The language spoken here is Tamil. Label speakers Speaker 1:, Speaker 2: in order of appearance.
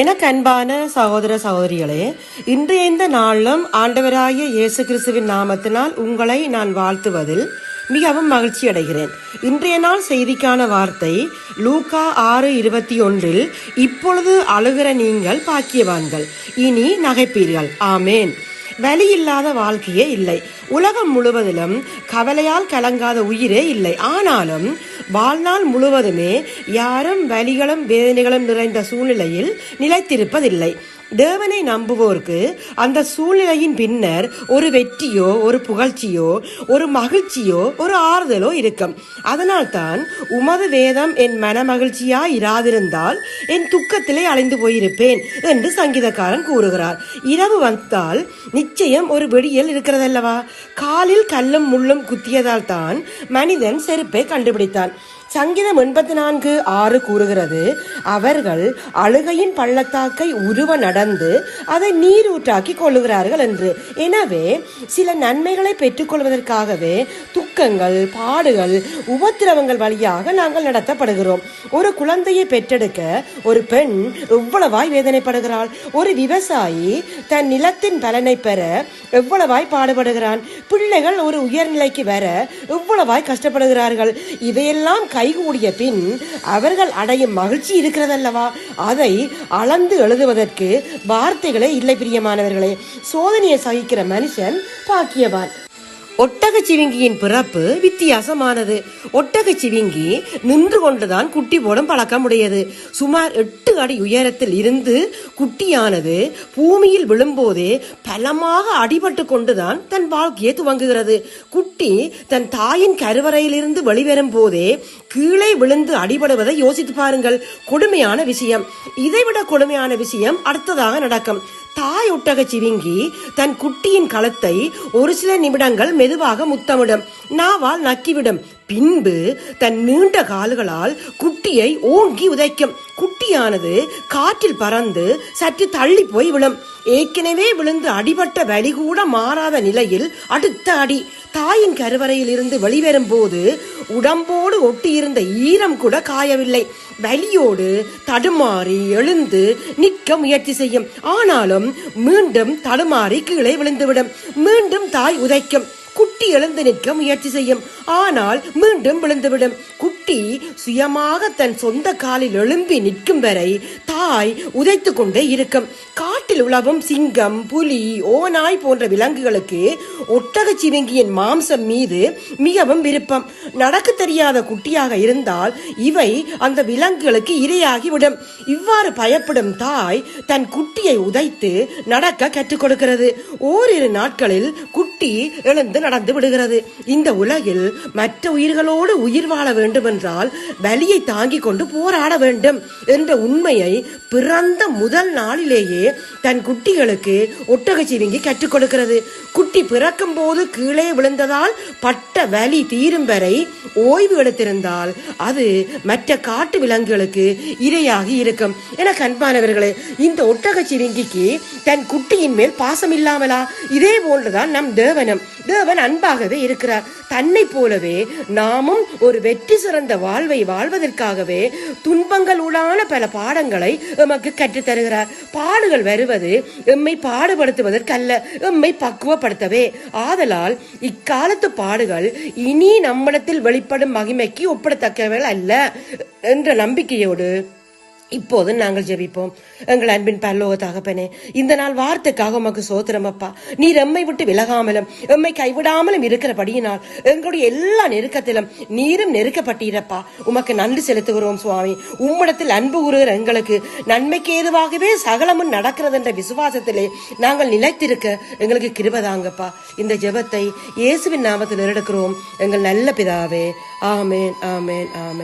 Speaker 1: எனக்கு அன்பான சகோதர சகோதரிகளே இன்றைய இந்த நாளும் ஆண்டவராகிய இயேசு கிறிஸ்துவின் நாமத்தினால் உங்களை நான் வாழ்த்துவதில் மிகவும் மகிழ்ச்சி அடைகிறேன். இன்றைய நாள் செய்திக்கான வார்த்தை லூகா ஆறு இருபத்தி ஒன்றில் இப்பொழுது அழுகிற நீங்கள் பாக்கியவான்கள் இனி நகைப்பீர்கள். ஆமேன். வலி இல்லாத வாழ்க்கையே இல்லை. உலகம் முழுவதிலும் கவலையால் கலங்காத உயிரே இல்லை. ஆனாலும் வாழ்நாள் முழுவதுமே யாரும் வலிகளும் வேதனைகளும் நிறைந்த சூழ்நிலையில் நிலைத்திருப்பதில்லை. தேவனை நம்புவோருக்கு அந்த சூழ்நிலையின் பின்னர் ஒரு வெற்றியோ ஒரு புகழ்ச்சியோ ஒரு மகிழ்ச்சியோ ஒரு ஆறுதலோ இருக்கும். அதனால் தான் உமது வேதம் என் மன மகிழ்ச்சியா இராதிருந்தால் என் துக்கத்திலே அலைந்து போயிருப்பேன் என்று சங்கீதக்காரன் கூறுகிறார். இரவு வந்தால் நிச்சயம் ஒரு வெடியல் இருக்கிறதல்லவா? காலில் கல்லும் முள்ளும் குத்தியதால் தான் மனிதன் செருப்பை கண்டுபிடித்தான். சங்கீதம் எண்பத்தி நான்கு ஆறு கூறுகிறது அவர்கள் அழுகையின் பள்ளத்தாக்கை உருவ நடந்து அதை நீரூற்றாக்கி கொள்ளுகிறார்கள் என்று. எனவே சில நன்மைகளை பெற்றுக்கொள்வதற்காகவே துக்கங்கள் பாடுகள் உபத்திரவங்கள் வழியாக நாங்கள் நடத்தப்படுகிறோம். ஒரு குழந்தையை பெற்றெடுக்க ஒரு பெண் எவ்வளவாய் வேதனைப்படுகிறாள்? ஒரு விவசாயி தன் நிலத்தின் பலனை பெற எவ்வளவாய் பாடுபடுகிறான்? பிள்ளைகள் ஒரு உயர்நிலைக்கு வர எவ்வளவாய் கஷ்டப்படுகிறார்கள்? இவையெல்லாம் கைகூடிய பின் அவர்கள் அடையும் மகிழ்ச்சி இருக்கிறதல்லவா? அதை அளந்து எழுதுவதற்கு வார்த்தைகளே இல்லை பிரியமானவர்களே. சோதனையை சகிக்கிற மனுஷன் பாக்கியவான். ஒட்டக சிவிங்கியின் பிறப்பு வித்தியாசமானது. ஒட்டக சிவிங்கி நின்று கொண்டுதான் குட்டி போடும் பழக்கமுடையது. சுமார் எட்டு அடி உயரத்தில் இருந்து குட்டியானது பூமியில் விழும்போதே பலமாக அடிபட்டு கொண்டுதான் தன் வாழ்க்கையை துவங்குகிறது. குட்டி தன் தாயின் கருவறையிலிருந்து வெளிவரும் போதே கீழே விழுந்து அடிபடுவதை யோசித்து பாருங்கள். கொடுமையான விஷயம். இதைவிட கொடுமையான விஷயம் அடுத்ததாக நடக்கும். தாய் ஒட்டக சிவிங்கி தன் குட்டியின் களத்தை ஒரு சில நிமிடங்கள் மெதுவாக முத்தமிடும். நாவால் நக்கிவிடும். பின்பு தன் நீண்ட கால்களால் குட்டியை ஓங்கி உதைக்கும். குட்டியானது காற்றில் பறந்து சற்று தள்ளி போய் விழும். ஏற்கனவே விழுந்து அடிபட்ட வலி கூட மாறாத நிலையில் அடுத்த அடி. தாயின் கருவறையில் இருந்து வெளிவரும் போது உடம்போடு ஒட்டியிருந்த ஈரம் கூட காயவில்லை. வலியோடு தடுமாறி எழுந்து நிற்க முயற்சி செய்யும். ஆனாலும் மீண்டும் தடுமாறி கீழே விழுந்துவிடும். மீண்டும் தாய் உதைக்கும். குட்டி எழுந்து நிற்க முயற்சி செய்யும். ஆனால் மீண்டும் விழுந்துவிடும். குட்டி சுயமாக தன் சொந்த காலில் எழும்பி நிற்கும் வரை தாய் உதைத்து கொண்டே இருக்கும். காட்டில் உழவும் சிங்கம் புலி ஓநாய் போன்ற விலங்குகளுக்கு ஒட்டக சிவங்கியின் மாம்சம் மீது மிகவும் விருப்பம். நடக்க தெரியாத குட்டியாக இருந்தால் இவை அந்த விலங்குகளுக்கு இரையாகிவிடும். இவ்வாறு பயப்படும் தாய் தன் குட்டியை உதைத்து நடக்க கற்றுக் கொடுக்கிறது. ஓரிரு நாட்களில் குட்டி எழுந்து நடந்து விடுகிறது. இந்த உலகில் மற்ற உயிர்களோடு உயிர் வாழ வேண்டும் என்றால் வலியை தாங்கிக் கொண்டு போராட வேண்டும் என்ற உண்மையை பிறந்த முதல் நாளிலேயே தன் குட்டிகளுக்கு ஒட்டகச்சிவிங்கி கற்றுக் கொடுக்கிறது. குட்டி பிற போது கீழே விழுந்ததால் பட்ட வலி தீரும் வரை ஓய்வு எடுத்திருந்தால் அது மற்ற காட்டு விலங்குகளுக்கு இரையாகி இருக்கும். என கண்பானவர்களே இந்த ஒட்டகச்சிவிங்கிக்கு தன் குட்டியின் மேல் பாசம் இல்லாமலா இதே போன்றுதான் நம் தேவனம். தேவன் அன்பாகவே இருக்கிறார். தன்னை போலவே நாமும் ஒரு வெற்றி சிறந்த வாழ்வை வாழ்வதற்காகவே துன்பங்கள் உடான பல பாடங்களை எமக்கு கற்றுத்தருகிறார். பாடுகள் வருவது எம்மை பாடுபடுத்துவதற்கல்ல எம்மை பக்குவப்படுத்தவே. ஆதலால் இக்காலத்து பாடுகள் இனி நம்மிடத்தில் வெளிப்படும் மகிமைக்கு ஒப்பிடத்தக்கவர்கள் அல்ல என்ற நம்பிக்கையோடு இப்போது நாங்கள் ஜெபிப்போம். எங்கள் அன்பின் பல்லோக தகப்பனே இந்த நாள் வார்த்தைக்காக உமக்கு சோத்திரம் அப்பா. நீர் எம்மை விட்டு விலகாமலும் எம்மை கைவிடாமலும் இருக்கிறபடியினால் எங்களுடைய எல்லா நெருக்கத்திலும் நீரும் நெருக்கப்பட்டீரப்பா. உமக்கு நன்றி செலுத்துகிறோம் சுவாமி. உம்மிடத்தில் அன்பு கூறுகிற எங்களுக்கு நன்மைக்கு ஏதுவாகவே சகலமும் நடக்கிறது என்ற விசுவாசத்திலே நாங்கள் நிலைத்திருக்க எங்களுக்கு கிருபதாங்கப்பா இந்த ஜெபத்தை இயேசுவின் நாமத்தில் எடுக்கிறோம் எங்கள் நல்ல பிதாவே ஆமேன் ஆமேன் ஆமேன்.